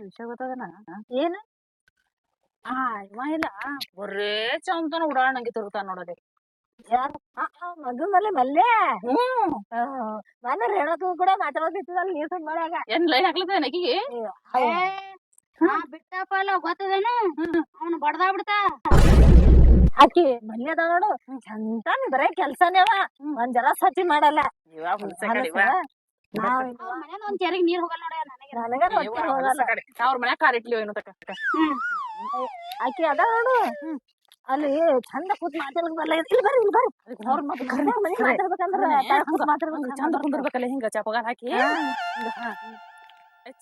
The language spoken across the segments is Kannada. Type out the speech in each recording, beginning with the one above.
ವಿಷಯ ಗೊತ್ತದನ? ಏನ್? ಆ ಇವ ಇಲ್ಲ ಬರೇ ಚಂದನ ಉಡಾಳಂಗಿ ತಿರುಗ್ತಾನ ನೋಡದೆ ಯಾರು? ಮಗು ಮಲೆ ಮಲ್ಲೆ? ಹ್ಮ್. ಮನೆ ರೇಣಕು ಕೂಡ ಮಾತಾಡೋದಿತ್ತಲ್ಲ ನೀರ್ ತುಂಬ ಮಳೆಯಾಗ. ಏನ್ ಲೈನ್ ಹಾಕ್ಲದ ನಕಿಗೆ ಬಿಟ್ಟಪ್ಪ ಅಲ್ಲ ಗೊತ್ತದೇನು? ಅವನು ಬಡ್ದಾ ಬಿಡ್ತಾ ಆಕಿ ಮನೆ ಅದ ನೋಡು ಚಂತಾನ ಬರೇ ಕೆಲ್ಸನೇ ಅವ. ಒಂದ್ ಜರ ಸತಿ ಮಾಡಲ್ಲ. ಒಂದ್ ನೀರ್ ಹೋಗಲ್ಲ ನೋಡ ನನಗೆ ನನಗ ಹೊಟ್ಟೆ ಹೋಗಲ್ಲ. ಅವ್ರ ಮನ್ಯಾಗ ಕಾರ್ ಇಟ್ಲಿ ಏನು ತಕ ಆಕಿ ಅದ ನೋಡು. ಅಲ್ಲಿ ಚಂದ ಕೂತ್ ಮಾತಾಡಕ್ ಬರಲ್ಲ. ಇಲ್ಲಿ ಬರ್ರಿ ಇಲ್ಲಿ ಬರ್ರಿ. ಅವ್ರ ಮನೆ ಮಾತಾಡ್ಬೇಕಂದ್ರ ಕೂತ್ ಮಾತಾಡ್ಬೇಕು ಚಂದ ಕುಂದಿರ್ಬೇಕಲ್ಲ ಹಿಂಗ ಚಪಗಾಲ ಹಾಕಿ ಹಾ.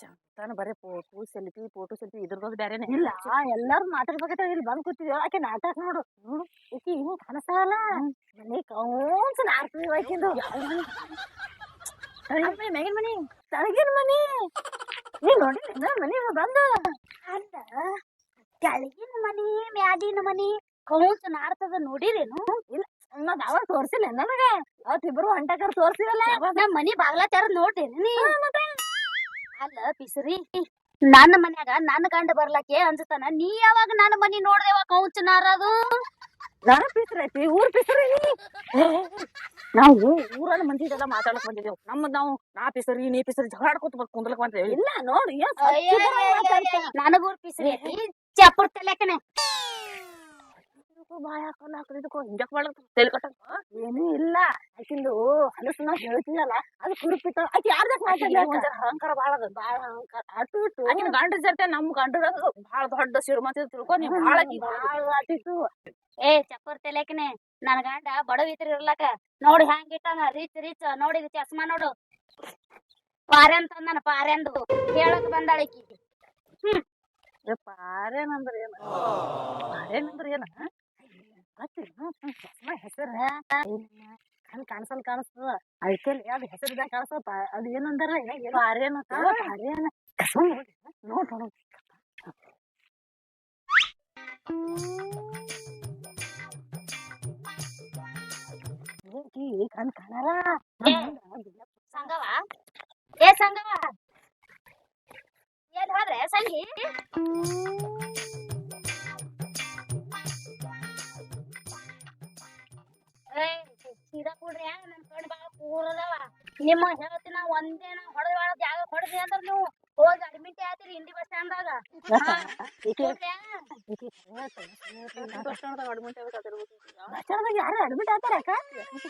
ಚಂತಾನ ಬರೇ ಫೋಟೋ ಸೆಲ್ಫಿ ಫೋಟೋ ಸೆಲ್ಫಿ ಇದ್ರದ್ದು ಬೇರೆನೆ ಇಲ್ಲ ಎಲ್ಲಾರು ಮಾತಾಡ್ಬೇಕಂತ ಇಲ್ಲಿ ಬಂದ್ ಕೂತಿದ್ವಿ. ಆಕೆ ನಾಟಕ ನೋಡು. ನೋಡು ಈಕಿ ಹಿಂಗ್ ಕನಸಲ್ಲ ಮನೆ ಕೌನ್ಸ್ ನಾರ್ತೀವಿ ಆಕಿಂದು ಮೇಗಿನ ಮನಿ ತಳಗಿನ ಮನಿ? ನೀ ನೋಡಿ ಮನಿ ಬಂದು? ಅಲ್ಲ ಕೆಳಗಿನ ಮನಿ ಮ್ಯಾಲಿನ ಮನಿ ಕೌನ್ಸ್ ನಾರ್ತದ ನೋಡಿರೇನು? ಮತ್ ಅವಾಗ ತೋರ್ಸಿಲ್ಲ ನನಗ. ಅವತ್ತಿಬ್ರು ಹೊಂಟಕರ್ ತೋರ್ಸಿರಲ್ಲ. ನಮ್ಮ ಮನಿ ಬಾಗ್ಲ ತೆರದ್ ನೋಡ್ತೇನೆ ಅಲ್ಲ ಪಿಸರಿ ನನ್ನ ಮನ್ಯಾಗ ನನ್ನ ಗಂಡ ಬರ್ಲಕ್ಕೆ ಅನ್ಸತಾನ ನೀ ಯಾವಾಗ ನನ್ನ ಮನಿ ನೋಡ್ದೇವ ಕೌಂಚ ನಾರದು ನಾನು ಪಿಸ್ರೈತಿ ಊರ್ ಪಿಸ್ರಿ ನಾವು ಊರನ್ನ ಮಂದಿ ಜೊತೆ ಮಾತಾಡಕ್ ಬಂದಿದ್ದೇವು ನಮ್ಮದ್ ನಾವು ನಾ ಪಿಸರಿ ನೀ ಪಿಸರಿ ಜಗಳ ಆಡ್ಕೊತ ಬಂದ್ ಕುಂದ್ಲಕ್ ಬಂದೇವಿ. ಇಲ್ಲ ನೋಡಿ. ನನಗೂರ್ ಪಿಸ್ರಿ. ಐತಿ ಚಪ್ಪರ್ ತಲೆಕನೆ ಬಾಯ ಹಾಕೊಂಡ್ ಹಾಕಿದಕ್ಕೋ ಮಾಡ್ಲಕ್ ತಲೆ ಕಟ್ಟ ಏನೂ ಇಲ್ಲ. ಆಕಿಂದು ಹಲಸು ನಾ ಹೇಳ್ತೀನಲ್ಲ ಅದು ಕುರುಪಿತ ಆಕಿ ಯಾರ್ದ ಅಹಂಕಾರ ಬಾಳ ಅದ ಬಾಳ ಅಹಂಕಾರ. ಅಟು ಇಟ್ಟು ಆಕಿನ ಗಂಡ ಜರ್ತೆ ನಮ್ ಗಂಡ ಬಾಳ ದೊಡ್ಡ ಶ್ರೀಮಂತ ತಿಳ್ಕೊ ನೀವು ಬಾಳ ಆಟಿತ್ತು ಏ ಚಪ್ಪರ್ ತೆಲೆಕನೆ ನನ್ ಗಂಡ ಬಡವಿತ್ರಿ ಇರ್ಲಕ ನೋಡಿ ಹ್ಯಾಂಗ್ ಇಟ್ಟಾನ. Reach reach. ನೋಡಿ ಚಸ್ಮಾ ನೋಡು. ಪಾರೆನ್ ಪಾರೆ ಅಂದು ಹೇಳಕ್ ಬಂದಾಳಕಿ ಪಾರೇನಂದ್ರ ಏನ ಪಾರೇನಂದ್ರ ಏನ ಹೆಸರ ಕಣ್ ಕಾಣಿಸಲ್ ಕಾಣಿಸ್ತದ ಅದಕ್ಕೆ ಅದು ಹೆಸರಿದಾಗ ಕಾಣಿಸ್ತದ ಅದು ಏನಂದಾರ ಪಾರೇನ ಪಾರೇನ ನೋಡ್ ನೋಡು ಏನಕಿ ಕಣ್ ಕಾಣಲ್ಲ ಸಂಗವ ಏ ಸಂಗವ ಎಲ್ಲಿ ಹೋದ್ರೆ ಸಂಗಿ ಏಯ್, ಸೀದಾ ಕೊಡ್ರಿ ನನ್ ಕಣ್ ಬಾಳ ಅದಾವ. ನಿಮ್ಮ ಹೇಳ್ತೀನ ಒಂದೇ ನಾ ಹೊಡೆದ ಬಾಳ ಜಾಗ ಹೊಡೆದ್ರಿ ಅಂದ್ರ ನೀವು ಹೋಗಿ ಅಡ್ಮಿಟ್ ಆಯ್ತಿರಿ ಇಂಡಿ ಬಸ್ ಸ್ಟ್ಯಾಂಡ್ದಾಗ ಬಸ್ಟಾಂಡ್ದಾಗ ಯಾರು ಅಡ್ಮಿಟ್ ಆಗ್ತಾರ ಅಕ್ಕ?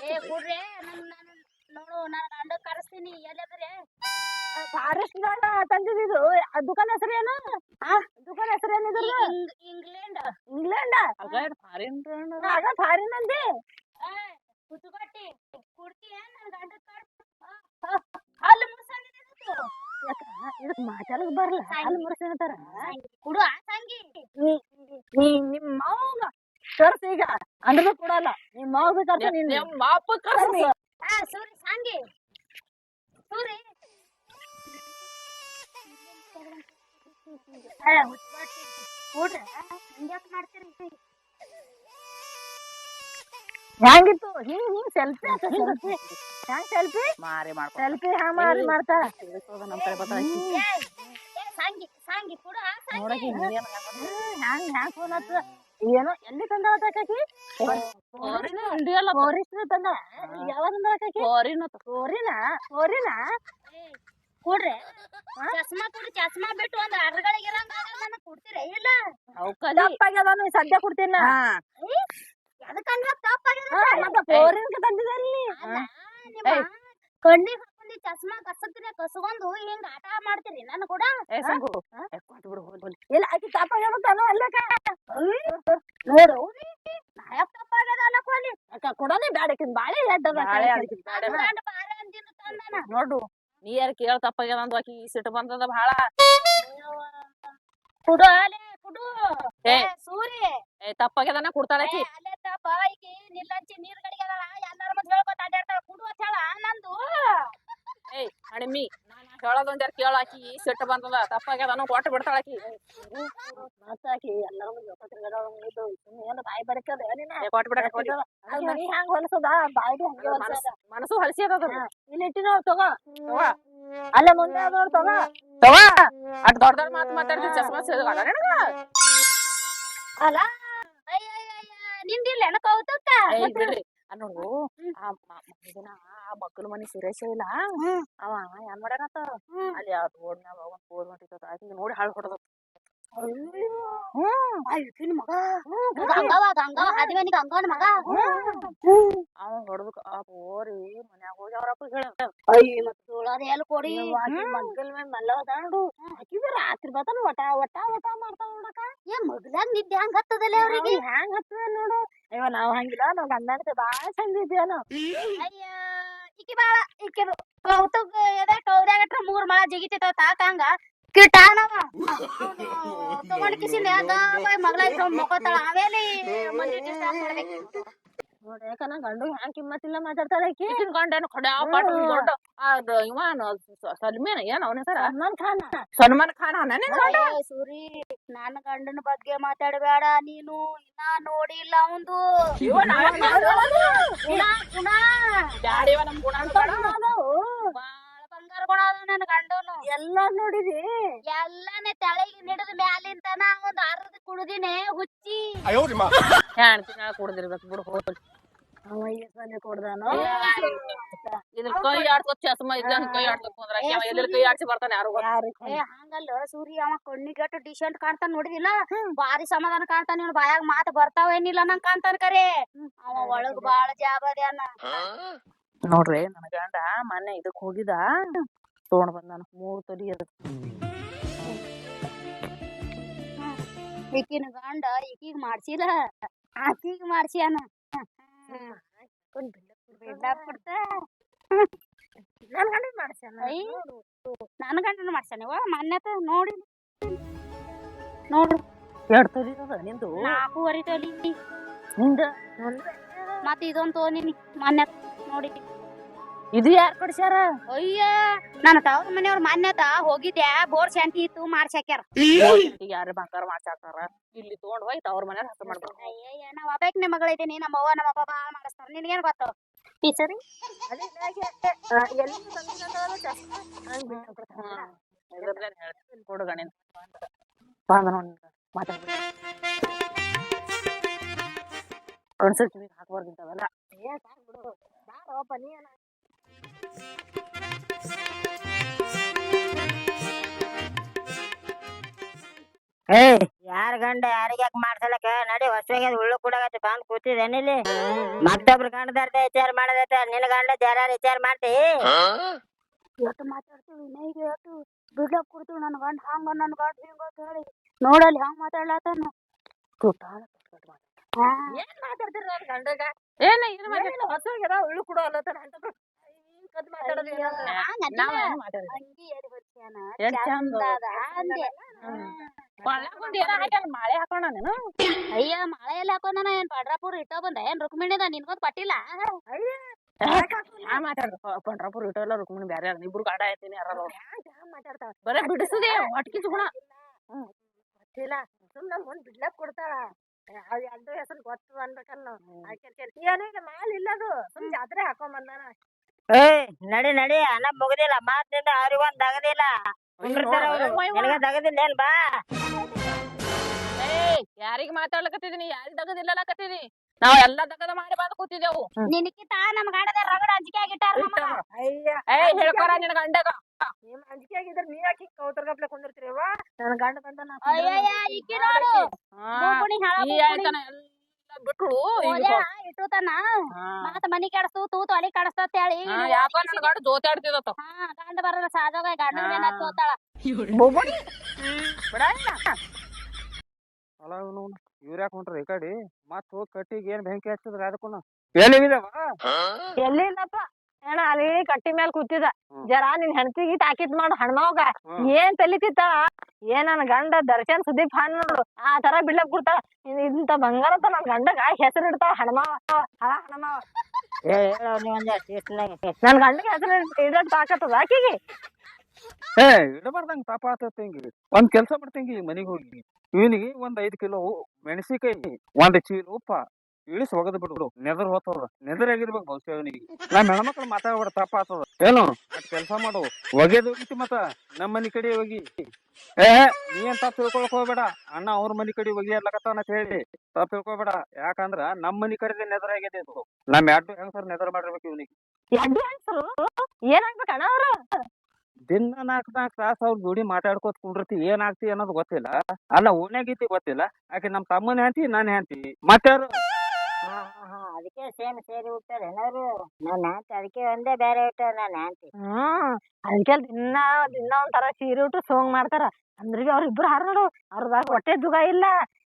ಏ ಕೊಡ್ರಿ ನನ್ ನಾನು ನೋಡು ನಾನ್ ಗಂಡ ಕರೆಸ್ತೀನಿ ಎಲ್ಲದ್ರೆ? ಫಾರೆಸ್ಟ್ ಗಾರ್ಡ್ ತಂದಿದ್ದು ಆ ದುಕಾನ್ ಹೆಸರು ಏನು? ಆ ದುಕಾನ್ ಹೆಸರು ಏನಿದ್ರು ಇಂಗ್ಲೆಂಡ್ ಇಂಗ್ಲೆಂಡ್ ಪಾರೇನ್ ಆಗ ಫಾರಿನ್ ಅಂದಿ. ಕುತ್ಕೊಟ್ಟಿ ಗಂಡ ಮಾತಾಡಕ್ ಬರಲ್ಲ ಅಲ್ಲಿ ಮುರ್ಸಿರ್ತಾರ ಕುಡು ಆ ಸಂಗಿ. ನೀ ನಿಮ್ ಮಾವಗ ಕರ್ಸ ಈಗ. ಅಂದ್ರೂ ಕೊಡಲ್ಲ. ನಿಮ್ಮ ಮಾವ ಬೇಕಾದ್ರೆ ನಿಮ್ಮ ಮಾಪ ಕರ್ಸ ಸೂರಿ ಸಂಗಿ. ಸೂರಿ. ಹಂಗ್ಯಾಕ್ ಮಾಡ್ತೀರಿ? ಹೆಂಗಿತ್ತು ಹಿಂಗ್ ಹಿಂಗ್ ಸೆಲ್ಫಿ ಹೆಂಗ್ ಸೆಲ್ಫಿ ಮಾರಿ ಮಾಡ ಸೆಲ್ಫಿ ಹಾ ಮಾರಿ ಮಾಡ್ತಾರ? ನೋಡಕಿ ಹ್ಯಾಂಗ್ ಹ್ಯಾಂಗ್ ಫೋನ್ ಹಚ್ಚ ಏನೋ ಎಲ್ಲಿ ತಂದ ಕಾಕಿ ಇಂಡಿಯಲ್ಲ ಫೋರಿಸ್ಟ್ ತಂದ ಯಾವಾಗ ತಂದ ಕಾಕಿ ಫಾರಿನ್ ಫೋರಿನ ಫೋರಿನ ಕೊಡ್ರಿ. ಚಸ್ಮಾ ಕೊಡಿ ಚಸ್ಮಾ ಬಿಟ್ಟು ಒಂದ್ ಅರ್ಗಳಿಗೆ ನನಗ್ ಕೊಡ್ತೀರ? ಇಲ್ಲ. ತಪ್ಪಾಗ್ಯದ ನೀ ಸದ್ಯ ಕೊಡ್ತೀನಿ. ಅದಕ್ಕಂದ್ರ ತಪ್ಪಾಗಿದೆ ಮತ್ತೆ ಫೋರಿನ್ ತಂದಿದಲ್ಲಿ ಕಣ್ಣಿಗ್ ಹಾಕೊಂಡಿ ಚಸ್ಮಾ ಹಿಂಗ ಆಟ ಮಾಡ್ತೀರಿ ನಾನು ಕೂಡ? ಬಿಡು. ಇಲ್ಲ ಆಕಿ ಅಲ್ಲಕ ನೋಡು. ನಾಯಕ್ ತಪ್ಪಾಗ್ಯದ ಅಲ್ಲಕೋಲಿ ಅಕ್ಕ ಕೊಡೋದೇ ಬ್ಯಾಡ ಆಕಿನ್ ಬಾಳೆ ಎಡ್ಡದ ಬಾಳೆ ಅಂದಿನ ತಂದನ ನೋಡು ನೀ ಯಾರು ಕೇಳ ತಪ್ಪಾಗ್ಯದ ಅಂದ್ ಆಕಿ ಸಿಟ್ಟು ಬಂದದ ಬಹಳ ಕುಡು ಅಲೆ ಕುಡು. ಸೂರಿ. ತಪ್ಪಾಗ್ಯದನ ಕೊಡ್ತಾಳ ಆಕಿ. ಅಲ್ಲೇ ಈಕಿ ನಿಲ್ಲಂಚಿ ನೀರ್ ಅದಾಳ ಎಲ್ಲಾರ ಮತ್ ಹೇಳ್ಕೊತ ಅಡ್ಡಾಡ್ತಾಳ. ಕುಡು ಅಂತ ಹೇಳ ನಂದು. ಏಯ್ ನಾನು ಹೇಳೋದೊಂದ್ ಯಾರು ಕೇಳ ಆಕಿ. ಸಿಟ್ಟು ಬಂದದ ತಪ್ಪಾಗ್ಯದನು ಕೊಟ್ಟು ಬಿಡ್ತಾಳ ಆಕಿ. ಮತ್ತ ಆಕಿ ಎಲ್ಲಾರು ಏನು ಬಾಯಿ ಕೊಟ್ಟು ಬಿಡಕ ಮನಿ ಹ್ಯಾಂಗ ಹೊಲಸದ? ಬಾಯಿ ಹಂಗೆ ಹೊಲಸದ. ಮನಸ್ಸು ಹಲಸಿ ಅದ. ಇಲ್ಲಿ ಇಟ್ಟಿನೋ ತಗೋ. ಅಲ್ಲೇ ಮುಂದೆ ನೋಡ್ ತಗೋ. ಅಟ್ ದೊಡ್ಡ ದೊಡ್ಡ ಮಾತು ಮಾತಾಡ್ತಿ ಚಸ್ಮಾ ಅಲ್ಲ ನಿಂದಿಲ್ಲ ಕೌತಕ್ಕ ಬಿಡ್ರಿ. ಆ ಆ ಮಕ್ಕಳ ಮನೆ ಸುರೇಶ ಇಲ್ಲ ಅವ ಏನ್ ಮಾಡ್ಯಾನತ್ತ ಅಲ್ಲಿ ಆ ರೋಡ್ನಾಗ ಒಂದ್ ಫೋರ್ ಹೊಂಟಿತ್ತ ಆಕಿಗೆ ನೋಡಿ ಹಾಳು ಹೊಡೆದ ನಿನ್ ಮಗ. ಗಂಗವ ಗಂಗವ ಹದಿವನಿ ಗಂಗವನ ಮಗ. ಅವ ಹೊಡೆದಕ್ ಆ ಓರಿ ಮನ್ಯಾಗ ಹೋಗಿ ಅವ್ರಪ್ಪ ಹೇಳ ಸುಳ್ಳಾದ ಎಲ್ ಕೊಡಿ? ಮಗ್ಗಲ್ ಮೇಲೆ ಮಲ್ಲ ನೋಡು ಆಕಿದು ರಾತ್ರಿ ಬತ್ತಾನ ವಟ ವಟ ವಟ ಮಾಡ್ತಾವ ನೋಡಕ ಏ ಮಗ್ಲಾಗ ನಿದ್ದೆ ಹಂಗ ಹತ್ತದಲ್ಲ ಅವ್ರಿಗೆ? ಹ್ಯಾಂಗ ಹತ್ತದ ನೋಡು. ಅಯ್ಯೋ ನಾವ್ ಹಂಗಿಲ್ಲ ನಾವ್ ಗಂಡನ ಬಾಳ ಚಂದ ಇದ್ಯಾನ ಅಯ್ಯ ಇಕಿ ಬಾಳ ಇಕ್ಕಿ ಕೌತುಕ ಎದ ಕೌದ್ಯಾಗಟ್ರ ಮೂರ್ ಮಳ ಜಿಗಿತಿತ್ತ ತಾಕಂಗ ಕಿಟಾನವ ತಗೊಂಡ್ ಕಿಸಿನ ಮಗಳ ಮೊಕೋತಾಳ ಆಮೇಲೆ ಮಂದಿ ಮಾಡ್ಬೇಕು ನೋಡಿ ಯಾಕ ನಾ ಗಂಡು ಹ್ಯಾಂಗ ಕಿಮ್ಮತ್ತಿಲ್ಲ ಮಾತಾಡ್ತಾರೆ ಆಕಿ? ಗಂಡೇನು ಖಡ ಪಾಟ್ ದೊಡ್ಡ ಅದ ಇವನ್ ಸಲ್ಮೇನ ಏನ್ ಅವನ ಹೆಸರ? ಸಲ್ಮಾನ್ ಖಾನ್. ಸಲ್ಮಾನ್ ಖಾನ್ ನನ್ನ ನಿನ್ ಗಂಡ? ಸೂರಿ ನನ್ನ ಗಂಡನ ಬಗ್ಗೆ ಮಾತಾಡಬೇಡ ನೀನು ಇನ್ನ ನೋಡಿಲ್ಲ ಅವಂದು. ಇವನ್ ಗುಣ ಗುಣ ಬ್ಯಾಡಿ ಇವ ನಮ್ ಗುಣ ಬಾಳ ಬಂಗಾರ ಗುಣ ಅದ ನನ್ನ ಗಂಡನು. ಎಲ್ಲ ನೋಡಿದಿ? ಎಲ್ಲಾನೇ ತಲೆಗೆ ಹಿಡಿದು ಮ್ಯಾಲಿಂತನ ಒಂದ್ ಅರ್ಧ ಕುಡ್ದಿನೇ ಹುಚ್ಚಿ. ತಿಂಗಳ ಕುಡ್ದಿರ್ಬೇಕು ಬಿಡು ಹೋಗ್ಲಿ ಅವ ಎಷ್ಟನೇ ಕೊಡ್ದಾನೋ? ಇದ್ರ ಕೈ ಚಸ್ಮಾ ಕೈ ಕೈ ಆಡ್ಸಿ ಬರ್ತಾನೆ ಯಾರು ಯಾರು ಏ ಹಂಗಲ್ಲ ಸೂರ್ಯ ಅವ ಕಣ್ಣಿಗೆಟ್ಟು ಡಿಸೆಂಟ್ ಕಾಣ್ತಾನ ನೋಡಿದಿಲ್ಲ? ಬಾರಿ ಸಮಾಧಾನ ಕಾಣ್ತಾನ ಇವ್ನ ಬಾಯಾಗ ಮಾತು ಬರ್ತಾವೇನಿಲ್ಲ ನಂಗ್ ಕಾಣ್ತಾನ ಕರೆ. ಅವ ಒಳಗ್ ಬಾಳ ಜಾಬದ್ಯಾನ ನೋಡ್ರಿ ನನ್ನ ಗಂಡ ಮೊನ್ನೆ ಇದಕ್ ಹೋಗಿದ. ತಗೊಂಡ್ ಬಂದಾನ. ಮೂರು ತೊಲಿ ಅದ. ಈಕಿನ ಗಂಡ ಈಕಿಗ್ ಮಾಡ್ಸಿಲ್ಲ. ಆಕಿಗ್ ಮಾಡ್ಸ್ಯಾನ ಬಿಡ್ಲಾಕ್ ಬಿಡ್ತ ನನ್ ಗಂಡ ಮಾಡ್ಸ್ಯಾನ ಐ ನನ್ ಗಂಡನ ಮಾಡ್ಸ್ಯಾನ ಇವ ಮೊನ್ನೆತ ನೋಡಿ. ನೋಡ್ರಿ ಎರಡ್ ತೊಲಿ ನಿಂದು? ನಾಲ್ಕೂವರೆ ತೊಲಿ. ನಿಂದ? ಮತ್ತಿದೊಂದು ತೋನಿ ಮಾನ್ಯತ ಮೊನ್ನೆ ನೋಡಿ. ಇದು ಯಾರು ಕೊಡ್ಸ್ಯಾರ? ಅಯ್ಯ ನನ್ನ ತಾವ್ರ ಮನೆಯವ್ರ ಮಾನ್ಯತ ಹೋಗಿದ್ದೆ ಬೋರ್ ಶಾಂತಿ ಇತ್ತು ಮಾಡ್ಸಾಕ್ಯಾರ ಯಾರು ಬಂಗಾರ ಮಾಡ್ಸಾಕಾರ ಇಲ್ಲಿ ತಗೊಂಡ್ ಹೋಗಿ ಅವ್ರ ಮನ್ಯಾಗ ಹತ್ತು ಮಾಡ್ಬೇಕು ಅಯ್ಯಯ್ಯ ನಾವ್ ಅಬೇಕ್ನೆ ಮಗಳಿದ್ದೀನಿ ನಮ್ಮ ಅವ್ವ ನಮ್ಮ ಅಪ್ಪ ಬಾಳ ಮಾಡಿಸ್ತಾರ. ನಿನ್ಗೇನ್ ಗೊತ್ತು? ಟೀಚರಿ? ಅದೇ ಎಲ್ಲಿ ತಂದಿದ್ದಾನೋ ಚಸ್ಮಾ ಹಂಗ್ ಬಿಟ್ಟು ಕೊಡ್ತಾನ. ಇದ್ರಲ್ಲೇನ್ ಹೇಳ್ತೀನಿ ಕೊಡು ಗಣಿನ್ ಬಂದ ನೋಡಿ ಮಾತಾಡ್ಬೇಕು ಒಂದ್ಸರ್ತಿ ಹಾಕ್ಬಾರ್ದಿಂತವಲ್ಲ ಏ ಸಾಕ್ ಬಿಡು. ಬಾರೋಪ್ಪ ನೀ ಯಾರ ಗಂಡ ಯಾರಿಗೆ ಯಾಕೆ ಮಾಡ್ಸಲಕ್ಕ? ನಡಿ ಹೊಸವಾಗಿ ಉಳ್ಳು ಕೂಡ ಬಂದ್ ಕೂತಿದೇನಿಲ್ಲಿ ಮತ್ತೊಬ್ರು ಗಂಡದಾರ್ದ ವಿಚಾರ ಮಾಡದೈತೆ ನಿನ್ನ ಗಂಡ ಜರ ವಿಚಾರ ಮಾಡ್ತಿ. ಇವತ್ತು ಮಾತಾಡ್ತೀವಿ ನೈಗೆ ಇವತ್ತು ಬಿಡ್ಲಕ್ ಕೊಡ್ತೀವಿ ನನ್ನ ಗಂಡ ಹಂಗ ನನ್ ಗಂಡ ಹಿಂಗ ಅಂತ ಹೇಳಿ. ನೋಡಲ್ಲಿ ಹಂಗ ಮಾತಾಡ್ಲತ್ತಾನ? ಏನ್ ಮಾತಾಡ್ತೀರ ಗಂಡಗ? ಏನ ಇದು ಹೊಸವಾಗ್ಯದ ಉಳ್ಳು ಕೂಡ ಅಲ್ಲತ್ತಾನ ಅಂತಂದ್ರು. ಮಾಳೆ ಹಾಕೋಣ ಅಯ್ಯ ಮಳೆ ಎಲ್ಲ ಹಾಕೋಣ ಏನ್ ಪಂಡ್ರಾಪುರ್ ಇಟ್ಟ ಬಂದ ಏನ್ ರುಕ್ಮಿಣಿದ ನಿನ್ಗೊಂದ್ ಪಟ್ಟಿಲ್ಲ? ಪಂಡ್ರಾಪುರ್ ಇಟ್ಟಲ್ಲ ರುಕ್ಮಿಣಿ ಬ್ಯಾರೆ ಯಾರು? ಇಬ್ರು ಗಾಡ ಆಯ್ತೀನಿ ಯಾರು ಬರೇ ಬಿಡಿಸದೆ ಹೊಟ್ಕಿ ಗುಣ ಗೊತ್ತಿಲ್ಲ. ಸುಮ್ಮನೆ ಮುಂದ್ ಬಿಡ್ಲಕ್ ಕೊಡ್ತಾಳ. ಅವ್ ಎರಡು ಹೆಸರು ಗೊತ್ತು ಅನ್ಬೇಕಲ್ಲ ನಾವು. ಏನೋ ಈಗ ಮಾಲ್ ಇಲ್ಲದು. ಸುಮ್ ಜಾತ್ರೆ ಹಾಕೊಂಡ್ ಬಂದಾನ. ಏ ನಡಿ ನಡಿ ಅನ್ನ ಮುಗದಿಲ್ಲ ಮಾತಿಂದ ಅವ್ರಿಗೊಂದ್ ತಗದಿಲ್ಲ. ತಗದಿಲ್ಲ ದಗದಿಲ್ಲ ಏನ್ ಬಾ? ಏಯ್ ಯಾರಿಗ್ ಮಾತಾಡ್ಲಕತ್ತಿದೀನಿ? ಯಾರಿಗ್ ದಗದಿಲ್ಲಕತ್ತಿದೀನಿ ನಾವ್ ಎಲ್ಲಾ ದಗದ ಮಾಡಿ ಬಂದು ಕೂತಿದೆವು ನಿನಕಿತ ನಮ್ ಗಂಡದ ರಗಡ ಅಂಜಿಕೆ ಆಗಿಟ್ಟಾರ ಏಯ್ ಹೇಳ್ಕೊರ ನಿನ್ ಗಂಡಗ. ನಿಮ್ ಅಂಜಿಕೆ ಆಗಿದ್ರ ನೀ ಯಾಕೆ ಕೌತರ್ಗಪ್ಲೆ ಕುಂದಿರ್ತೀರವ ನನ್ ಗಂಡ ಬಂದ ನಾ ಅಯ್ಯಯ್ಯ ಇಕ್ಕಿ ನೋಡು. ಮೂಗುಣಿ ಈ ಆಯ್ತನ ಎಲ್ಲ ಬಿಟ್ರು ಈಗ ಇಟ್ಟುತಾನ ಹಾ. ಮತ್ತ ಮನಿ ಕೆಡಸ್ತು ತೂತು ಅಲ್ಲಿ ಕೆಡಸ್ತತ್ ಹೇಳಿ ಹಾ, ಯಾಕೋ ನನ್ ಗಂಡ ಜೋತಾಡ್ತಿದತ್ತ. ಹಾ ಗಂಡ ಸಹಜವಾಗ ಗಂಡನ ಮೇಲೆ ತೋತಾಳ ಅಲ್ಲ ಇವನು ಇವ್ರ ಯಾಕೆ ಹೊಂಟ್ರಿ ಈ ಕಡೆ? ಮತ್ತ ಹೋಗಿ ಕಟ್ಟಿಗೆ ಏನ್ ಬೆಂಕಿ ಹಚ್ಚಿದ್ರ ಅದಕ್ಕೂ ಎಲ್ಲಿವಿದವ ಎಲ್ಲಿಲ್ಲಪ್ಪ. ಏನ ಅಲ್ಲಿ ಕಟ್ಟಿ ಮೇಲೆ ಕೂತಿದ. ಜರ ನಿನ್ ಹೆಂಡತಿಗೆ ತಾಕಿತ್ ಮಾಡು ಹಣ್ಮವ್ಗ ಹ್ಮ್. ಏನ್ ತಲಿತಿತ್ತ ಏನ್ ನನ್ ಗಂಡ ದರ್ಶನ್ ಸುದೀಪ್ ಹಾನ್ ನೋಡು. ಆ ತರ ಬಿಡ್ಲಕ್ ಬಿಡ್ತಾಳ ಇನ್ ಇಂತ ಬಂಗಾರ ಅಂತ ನನ್ ಗಂಡಗ ಹೆಸರು ಇಡ್ತಾವ. ಹಣ್ಮವ ನನ್ ಗಂಡಗೆ ಹೆಸರು ಇಡಕ್ ತಾಕತ್ತದ ಆಕಿಗೆ? ಏ ಇಡಬಾರ್ದಂಗ ಪಾಪ ಆತತ್ ಒಂದ್ ಕೆಲ್ಸ ಮಾಡ್ತಂಗಿ ಮನಿಗ್ ಹೋಗಿ. ಇವನಿಗೆ ಒಂದ್ ಐದ್ ಕಿಲೋ ಮೆಣಸಿಕಾಯಿ ಒಂದ್ ಚೀಲ ಉಪ್ಪ. ಇಳಿಸ್ ಒಗದ್ ಬಿಡು. ನೆದರ್ ಹೋತದ ನೆದರ್ ಆಗಿರ್ಬೇಕು ಬಹುಶಃ ಅವನಿಗೆ ನಾ ಹೆಣ್ಮಕ್ಳು ಮಾತಾಡ ತಪ್ಪ ಆತದ ಏನು? ಕೆಲಸ ಮಾಡು. ಒಗೆದ್ ಹೋಗಿತಿ ಮತ್ತ ನಮ್ಮ ಮನಿ ಕಡೆ ಹೋಗಿ. ಏ ನೀ ಅಂತ ತಿಳ್ಕೊಳಕ್ ಹೋಗ್ಬೇಡ. ಅಣ್ಣ ಅವ್ರ ಮನಿ ಕಡೆ ಹೋಗಿ ಅಂತ ಹೇಳಿ. ತಪ್ಪ ತಿಳ್ಕೊಬೇಡ. ಯಾಕಂದ್ರ ನಮ್ಮ ಮನಿ ಕಡೆ ನೆದರ್ ಆಗಿದೆ ಇದು. ನಮ್ಮ ಎರಡು ಹೆಂಗಸರ್ ನೆದರ್ ಮಾಡಿರ್ಬೇಕು ಇವನಿಗೆ. ಏನಾಗ್ಬೇಕು ಅಣ್ಣ ಅವ್ರು? ದಿನ ನಾಲ್ಕು ನಾಲ್ಕು ತಾಸು ಅವ್ರ ಜೋಡಿ ಮಾತಾಡ್ಕೋತ ಕುಂಡಿರ್ತಿ. ಏನಾಗ್ತಿ ಅನ್ನೋದು ಗೊತ್ತಿಲ್ಲ. ಅಲ್ಲ ಓಣ್ಯಾಗೈತಿ ಗೊತ್ತಿಲ್ಲ. ಆಕೆ ನಮ್ಮ ತಮ್ಮನ ಹೆಂತಿ ನಾನು ಹೆಂತಿ ಮತ್ತಾರು ಹಾ ಹಾ ಹಾ ಅದಕ್ಕೆ ಸೇಮ್ ಸೇರಿ ಹೋಗ್ತಾರೆ ಏನಾದ್ರು ನಾನ್ ಆಂಟಿ ಅದಕ್ಕೆ ಒಂದೇ ಬೇರೆ ಹುಟ್ಟಾರ ನಾನ್ ಆಂಟಿ. ಹ್ಮ್ ಅದಕ್ಕೆ ದಿನ ದಿನ ಒಂಥರ ಸೀರೆ ಉಟ್ಟು ಸೋಂಗ್ ಮಾಡ್ತಾರ. ಅಂದ್ರೆ ಅವ್ರ ಇಬ್ರು ಹಾರ ನೋಡು ಅವ್ರದಾಗ ಹೊಟ್ಟೆ ದುಗ ಇಲ್ಲ.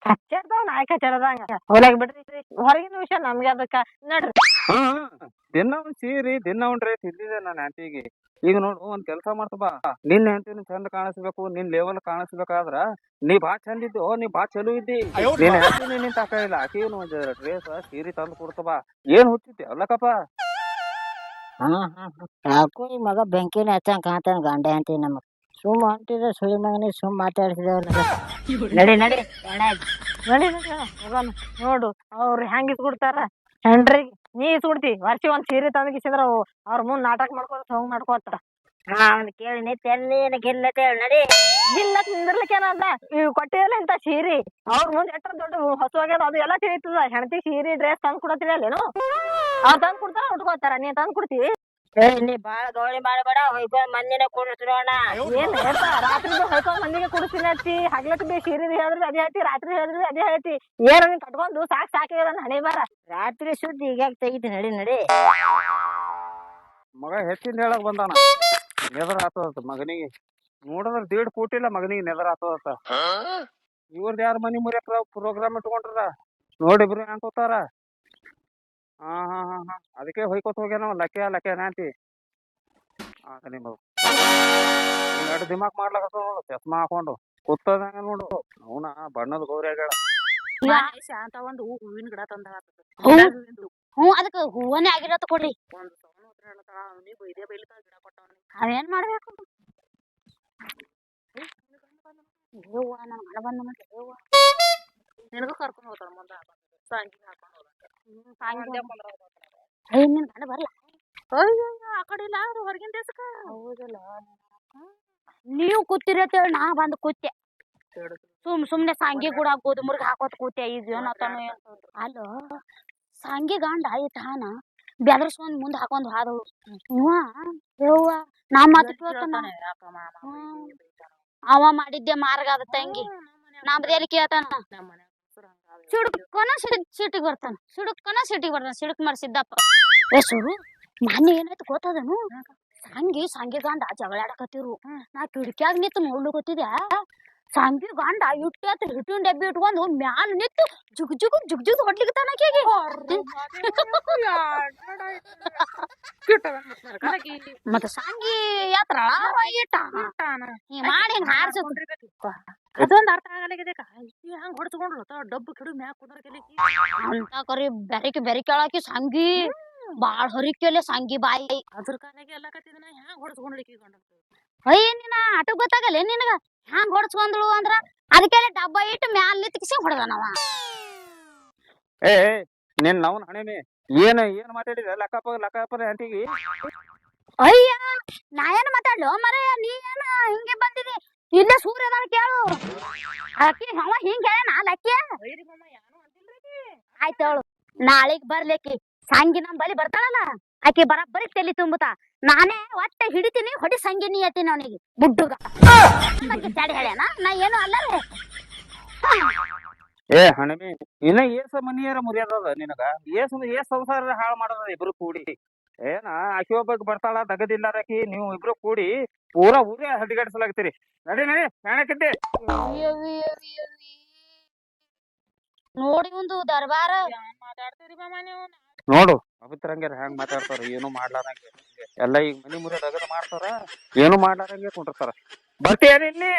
ಕಚ್ಚಾಡ್ತಾವ ನಾಯಿ ಕಚ್ಚಾಡದಂಗ. ಹೊಲಗ್ ಬಿಡ್ರಿ ಹೊರಗಿನ ವಿಷಯ ನಮ್ಗೆ ಅದಕ್ಕ. ನಡ್ರಿ. ದಿನ ಒಂದ್ ಸೀರಿ ದಿನ ಒಂದ್ ತಿಂದಿದೆ ನನ್ನ ಆಂಟಿಗೆ. ಈಗ ನೋಡು ಒಂದ್ ಕೆಲಸ ಮಾಡ್ತಬಾ ನಿನ್ನ ಹೆಂಡತಿನ ಚಂದ ಕಾಣಿಸ್ಬೇಕು ನಿನ್ ಲೆವೆಲ್ ಕಾಣಿಸ್ಬೇಕಾದ್ರ ನೀ ಬಾ ಚಂದ ಇದ್ದು. ನೀ ಬಾ ಚಲೋ ಇದ್ದಿ. ನಿನ್ ಹೆಂಡತಿ ನಿನ್ ತಾಕ ಇಲ್ಲ. ಆಕಿ ಒಂದ್ ಡ್ರೆಸ್ ಸೀರಿ ತಂದು ಕೊಡ್ತಬಾ ಏನ್ ಹುಟ್ಟಿದ್ದೆ ಅಲ್ಲಕಪ್ಪ ಯಾಕೋ ಈ ಮಗ ಬೆಂಕಿನ ಹಚ್ಚಂಗ್ ಕಾಣ್ತಾನ ಗಂಡ ಅಂತೀನಿ ನಮಗ್. ಸುಮ್ ಅಂತಿದ್ರೆ ಸುಳಿ ಮಗನಿಗೆ ಸುಮ್ ಮಾತಾಡ್ಸಿದವ್ ನಡಿ ನಡಿ. ನಡಿ ನಡಿ ಅವ್ರು ಹೆಂಗ್ ಇಸ್ಕೊಡ್ತಾರ ಹೆಂಡ್ರಿ, ನೀ ಇಸ್ಕೊಡ್ತಿ ವರ್ಷ ಒಂದ್ ಸೀರೆ ತಂದಕಿಸಿದ್ರ ಅವ್ರ ಮುಂದ್ ನಾಟಕ ಮಾಡ್ಕೊತ ಹೋಗ್ ಮಾಡ್ಕೋತಾರ ಹಾ, ಅವ್ನ್ ಕೇಳಿ ನೀ ತೆಲ್ಲಿ ಗಿಲ್ಲತೆ ನಡಿ. ಗಿಲ್ಲ ನಿಂದಿರ್ಲಿಕ್ಕೆ ಏನದ? ಇವ್ ಕೊಟ್ಟಿಲ್ಲ ಇಂತ ಸೀರೆ. ಅವ್ರ ಮುಂದ್ ಎಟ್ಟ ದೊಡ್ಡ ಹೊಸವಾಗ್ಯದ ಅದು ಎಲ್ಲ ತಿಳಿತದ. ಹೆಣ್ತಿ ಸೀರೆ, ಡ್ರೆಸ್ ತಂದ್ ಕೊಡತಿರಲ್ಲೇನು ಅವ್ರು ತಂದ್ ಕೊಡ್ತಾರ, ಉಟ್ಕೋತಾರ. ನೀ ತಂದ್ ಕೊಡ್ತೀವಿ ಏ ನೀ ಬಾಳ ಗೌಳಿ ಮಾಡಬೇಡ ಹೊಯ್ಕೊಂಡ್ ಮಂದಿನ ಕುಡಿಸ್ರೋಣ ಏನ್ ಹೇಳ್ತಾ ರಾತ್ರಿ ಹೊಯ್ಕೊಂಡ್ ಮಂದಿಗೆ ಕುಡಿಸಿನ ಅತ್ತಿ. ಹಗ್ಲತ್ ಬಿ ಸೀರೆ ಹೇಳಿದ್ರೆ ಅದೇ ಹೇಳ್ತಿ ರಾತ್ರಿ ಹೇಳಿದ್ರೆ ಅದೇ ಹೇಳ್ತಿ. ಏನ ನೀನ್ ಕಟ್ಕೊಂಡು ಸಾಕ್ ಸಾಕಿದ ಹಣೆ ಬಾರ? ರಾತ್ರಿ ಸುದ್ದಿ ಈಗ ತೆಗಿತಿ ನಡಿ ನಡಿ. ಮಗ ಹೆಚ್ಚಿಂದ ಹೇಳಕ್ ಬಂದಾನ. ನೆದರ್ ಆತದತ್ತ ಮಗನಿಗೆ. ನೋಡಿದ್ರ ದೇಡ್ ಕೋಟಿಲ್ಲ ಮಗನಿಗೆ ನೆದರ್ ಆತದತ್ತ. ಇವ್ರದ್ ಯಾರ ಮನಿ ಮುರಿಯಕ್ ಪ್ರೋಗ್ರಾಮ್ ಇಟ್ಕೊಂಡ್ರ ನೋಡಿಬ್ರು ಅಂತ ಕೂತಾರ? ಹಾ ಹಾ ಹಾ ಹಾ. ಅದಕ್ಕೆ ಹೊಯ್ಕೋತ ಹೋಗ್ಯಾನ ಲಕ್ಕೆ ಲಕ್ಕೆ ನಾಂತಿ ಆಗ ನಿಮ್ಮ ಎರಡು ದಿಮಾಕ್ ಮಾಡ್ಲಕತ್ತ ನೋಡು. ಚಸ್ಮಾ ಹಾಕೊಂಡು. ಕೂತದಂಗ ನೋಡು. ಅವನ ಬಣ್ಣದ ಗೌರಿ ಆಗ್ಯಾಳ. ಶಾಂತ ಒಂದು ಹೂವಿನ ಗಿಡ ತಂದ. ಹ್ಞೂ? ಅದಕ್ಕೆ ಹೂವನೇ ಆಗಿರತ್ತ ಕೊಡ್ರಿ. ಒಂದು ಸೌನ ಹತ್ರ ಹೇಳ್ತಾಳ ಅವನಿಗೆ ಬೈದೇ ಬೈಲಿಕ್ಕ ಗಿಡ ಕೊಟ್ಟವನಿ ಅವೇನ್ ಮಾಡ್ಬೇಕು? ಯವ್ವ ನನ್ ಮನ ಬಂದ ಮತ್ತೆ ನಿನಗೂ ಕರ್ಕೊಂಡು ಹೋಗ್ತಾಳ ಮುಂದೆ. ಸಂಗಿ ಹಾಕೊಂಡ್ ಹೋದ ಸಾಯಂಕಾಲ ಅಯ್ಯ ನಿನ್ ಗಂಡ ಬರ್ಲ? ಅಯ್ಯೋ ಆ ಕಡೆ ಇಲ್ಲ ಅವ್ರು ಹೊರಗಿನ ದೇಶಕ್ಕ? ಹೌದಲ್ಲ. ನೀವು ಕೂತಿರತ್ತೇಳಿ ನಾ ಬಂದ್ ಕೂತೆ. ಸುಮ್ ಸುಮ್ನೆ ಸಂಗಿ ಕೂಡ ಹಾಕೋದು ಮುರ್ಗ ಹಾಕೋತ್ ಕೂತೆ ಇದು ಏನತ್ತಾನು ಅಲ್ಲೋ ಸಂಗಿ ಗಂಡ ಆಯ್ತ ಹಾನ ಬೆದರ್ಸ್ಕೊಂಡ್ ಮುಂದ್ ಹಾಕೊಂಡ್ ಹಾದವು ಇವ ಯವ್ವ ನಾ ಮಾತು. ಅವ ಮಾಡಿದ್ದೆ ಮಾರ್ಗ ಅದ ತಂಗಿ. ನಮ್ದೇಲಿ ಕೇಳ್ತಾನ? ಸಿಡುಕನ ಸಿಟಿಗೆ ಬರ್ತಾನ. ಸಿಡುಕನ ಸಿಟಿಗೆ ಬರ್ತಾನ. ಸಿಡುಕ್ ಮಾಡಿ ಸಿದ್ದಪ್ಪ. ಏ ಸುರು ಮೊನ್ನೆ ಏನಾಯ್ತು ಗೊತ್ತದನು? ಸಂಗಿ ಸಂಗಿ ಗಂಡ ಜಗಳ ಆಡಕತ್ತಿರು ನಾ ಕಿಟಕಿಯಾಗ ನಿಂತು ಸಾಂಗಿ ಸಂಗಿ ಗಂಡ ಇಟ್ಟು ಹಿಟ್ಟಿನ ಡಬ್ಬಿ ಇಟ್ಕೊಂಡು ಮ್ಯಾಲ ನಿಂತು ಜುಗ್ ಜುಗ್ ಜುಗ್ ಜುಗ್ ಹೊಡ್ಲಿಕ್ಕೆ ಆಕಿಗೆ. ಮತ್ತ ಸಾಂಗಿ ಯಾತ್ರ ಮಾಡಿ ಹಿಂಗ್ ಅದೊಂದ್ ಅರ್ಥ ಆಗಲಾಗಿದೆ. ಹಂಗ ಹೊಡ್ಸ್ಕೊಂಡ್ರು ಡಬ್ಬು ಕಿಡು ಮ್ಯಾಗ ಕುಂದ್ರಕೆಲಿ ಅಂತ ಕರಿ ಬೆರಿಕೆ ಬೆರಕೆ ಹೇಳಾಕಿ ಸಂಗಿ. ಬಾಳ ಹೊರಿಕೆಲೆ ಸಂಗಿ ಬಾಯಿ. ಅದ್ರ ಕಾಲಾಗಿ ಎಲ್ಲ ಕತ್ತಿದನ ಹ್ಯಾಂಗ ಹೊಡ್ಸ್ಕೊಂಡ್ಲಿಕ್ಕೆ ಗಂಡ ಅಯ್ಯ ನಿನ್ನ ಆಟ ಗೊತ್ತಾಗಲ್ಲ ನಿನಗ? ಹ್ಯಾಂಗ ಹೊಡ್ಸ್ಕೊಂಡ್ಳು ಅಂದ್ರ ಅದಕ್ಕೆಲ್ಲ ಡಬ್ಬ ಇಟ್ಟು ಮ್ಯಾಲ ನಿತ್ಕಿಸಿ ಹೊಡೆದನವ ಏ ಏ, ನಿನ್ ನವನ್ ಹಣೆಮೆ ಏನ್ ಏನ್ ಮಾತಾಡಿದ ಲಕ್ಕಪ್ಪ ಲಕ್ಕಪ್ಪನ ಅಂತೀಗಿ ಅಯ್ಯ ನಾ ಏನ್ ಮಾತಾಡ್ಲು ಮರ? ನೀ ಏನ ಹಿಂಗೆ ಬಂದಿದಿ? ಇಲ್ಲೇ ಸೂರ್ಯ ಅದ ಕೇಳು. ಅಕ್ಕಿ ಅವ ಹಿಂಗ ಹೇಳ ನಾಲ್ ಅಕ್ಕಿ. ಆಯ್ತು ಹೇಳು. ನಾಳೆಗ್ ಬರ್ಲಿಕ್ಕಿ ಸಂಗಿ ನಮ್ ಬಲಿ ಬರ್ತಾಳಲ್ಲ. ಆಕಿ ಬರಬ್ಬರಿ ತಲಿ ತುಂಬುತ್ತಾ ನಾನೇ ಒಟ್ಟೆ ಹಿಡಿತೀನಿ ಹೊಡಿ ಸಂಗಿ ನೀ ಎತ್ತೀನಿ ಅವನಿಗೆ ಬುಡ್ಡುಗ. ಚಾಡಿ ಹೇಳ್ಯಾನ ನಾ ಏನು ಅಲ್ಲ ಏ ಹಣಮಿ ಇನ್ನ ಏಸ ಮನಿಯರ ಮುರಿಯದ ನಿನಗ? ಏಸ್ ಏಸ್ ಸಂಸಾರ ಹಾಳು ಮಾಡೋದ ಇಬ್ರು ಕೂಡಿ. ಏನ ಆಕಿ ಒಬ್ಬಕ್ ಬರ್ತಾಳ ದಗದಿಲ್ಲಾರಕಿ ನೀವು ಇಬ್ರು ಕೂಡಿ ಪೂರಾ ಊರೇ ಹಡ್ಡಿಗಡ್ಸಲಾಗ್ತೀರಿ ನಡಿ ನಡಿ ಕಾಣಕಿದ್ದೆ ನೋಡಿ ಒಂದು ದರ್ಬಾರ. ನೋಡು ಪವಿತ್ರಂಗ್ಯಾರ ಹೆಂಗ್ ಮಾತಾಡ್ತಾರ ಏನು ಮಾಡ್ಲಾರಂಗೆ ಎಲ್ಲ ಈಗ ಮನಿ ಮುರಿ ದಗದ ಮಾಡ್ತಾರ ಏನು ಮಾಡ್ಲಾರಂಗೆ ಕುಂಡಿರ್ತಾರ ಇಲ್ಲಿ?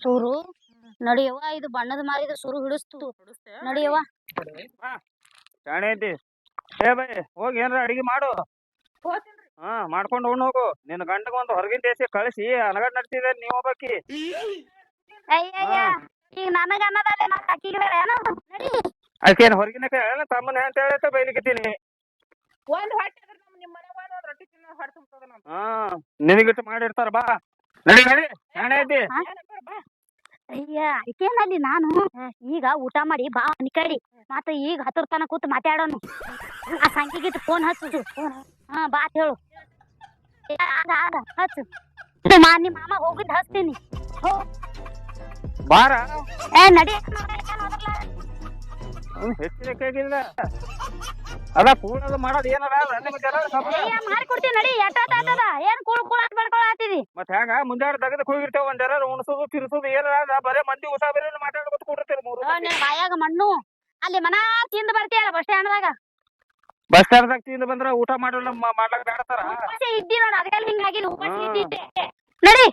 ಸುರು ನಡಿಯವ್ವ ಇದು ಬಣ್ಣದ ಮಾರಿದ ಸುರು ಹಿಡಿಸ್ತು. ಹೊಡಿಸ್ತೆ ನಡಿಯವ್ವ. ಶಾಣೆ ಐತಿ. ಏ ಬೈ ಹೋಗಿ ಏನಾರ ಅಡಿಗೆ ಮಾಡು ಹಾ ಮಾಡ್ಕೊಂಡು ಉಣ್ಣ್ ಹೋಗು ನಿನ್ನ ಗಂಡಗ ಒಂದು ಹೊರಗಿನ ದೇಶ ಕಳಿಸಿ ಅನಗಡ್ ನಡ್ತಿದೆ ನೀವ್ ಅಯ್ಯಯ್ಯ ಈಗ ನನಗ ಅನ್ನದಲ್ಲಿ ಮತ್ತೆ ಅಕ್ಕಿಗೆ ಬೇರೆ ಏನೋ ನಡಿ ಆಕೇನ್ ಹೊರಗಿನ ಕೇಳ ತಮ್ಮನ ಅಂತ ಹೇಳತ್ತ ಬೈಲಿಕತ್ತೀನಿ ಒಂದ್ ಹೊಟ್ಟೆ ಇದ್ರೆ ನಮ್ ನಿಮ್ ಒಂದ್ ಒಂದ್ ರೊಟ್ಟಿ ತಿನ್ನೋ ಹೊಟ್ಟೆ ತುಂಬತದ ಹಾ ನಿನಗಿಟ್ಟು ಮಾಡಿರ್ತಾರ ಬಾ ನಡಿ ನಡಿ ನಾಳೆ ಐತಿ. ಅಯ್ಯ ಅದಕ್ಕೇನಲ್ಲಿ ನಾನು? ಈಗ ಊಟ ಮಾಡಿ ಬಾ ಅನ್ಕಡಿ ಮತ್ತೆ ಈಗ ಹತ್ತರ ತನಕ ಕೂತ್ ಮಾತಾಡೋನು. ಆ ಸಂಖ್ಯೆಗಿಟ್ಟು ಫೋನ್ ಹಚ್ಚು. ಹಾ ಬಾ ಹೇಳು. ಆಗ ಆಗ ಹಚ್ಚು. ಮಾ ನಿಮ್ಮ ಮಾಮ ಹೋಗಿದ್ ಹಚ್ತೀನಿ. ಬಾರ. ಏ ನಡಿ. ಹೆಚ್ಚಿನ ಅದ ಕೂಡದು ಮಾಡೋದು ಏನಾರ ಮಾಡ್ಕೊಡ್ತೀನಿ ನಡಿ ಏನ್ ಕೂಳ್ ಮತ್ ಹೆಂಗ ಹೋಗಿರ್ತೇವ ಒಂದ್ ಜರ ಉಣಸುದು ತಿರ್ಸುದು ಏನಾರ ಅದ? ಬರೇ ಮಂದಿ ಉಸಾ ಬೇರೆ ಮಾತಾಡ್ಕೊತ ಕೂಡಿರ್ತೀರಿ ಮೂರು ಬಾಯಾಗ ಮಣ್ಣು. ಅಲ್ಲಿ ಮನ ತಿಂದ್ ಬರ್ತೀಯಲ್ಲ ಬಸ್ ಸ್ಟ್ಯಾಂಡ್ದಾಗ? ಬಸ್ ಸ್ಟ್ಯಾಂಡ್ದಾಗ ತಿಂದು ಬಂದ್ರ ಊಟ ಮಾಡಲ್ಲ ಮಾಡ್ಲಕ್ ಬೇಡತಾರ ಇದ್ದಿ ನೋಡು ಅದಕ್ಕೆಲ್ಲ ಹಿಂಗಾಗಿಲ್ಲ ಉಪವಾಸ ಇದ್ದಿದ್ದೆ. ನಡಿ.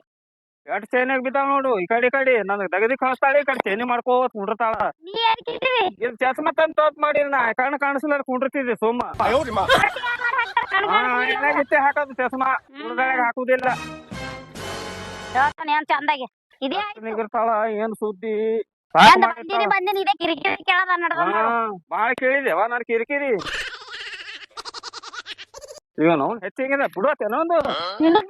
ಎಷ್ಟ್ ಚೈನಾಗ ಬಿದ್ದಾವ ನೋಡು ಈ ಕಡೆ ಈ ಕಡೆ. ನನಗ್ ದಗದಿ ಕಳಿಸ್ತಾಳೆ ಈ ಕಡೆ ಚೈನಿ ಮಾಡ್ಕೋತ ಕುಂಡಿರ್ತಾಳ. ನೀ ಏನ್ ಕಿಟ್ಟಿವಿ ಇದು ಚಸ್ಮಾ ತಂದ್ ತೋಪ್ ಮಾಡಿ ನಾ. ಕಣ್ಣು ಕಾಣಿಸ್ಲಾರ ಕುಂಡಿರ್ತಿದ್ದೆ ಸುಮ್ಮ ಇತ್ತೆ ಹಾಕೋದು ಚಸ್ಮಾ. ಹುಡುಗಾಗ ಹಾಕುದಿಲ್ಲ. ಏನ್ ಚಂದಾಗಿ? ಇದೇ ಆಯ್ತು. ನಿಗಿರ್ತಾಳ ಏನ್ ಸುದ್ದಿ? ಬಂದಿನಿ ಬಂದಿನಿ ಇದೇ ಕಿರಿಕಿರಿ ಕೇಳದ ನಡ್ದ ಬಾಳ ಕೇಳಿದೆವಾ ನಾನು ಕಿರಿಕಿರಿ. ಈಗ ನಾವು ಹೆಚ್ಚಿಗಿದೆ ಬಿಡುತ್ತೇನೋ ಒಂದು? ನಿನಗ್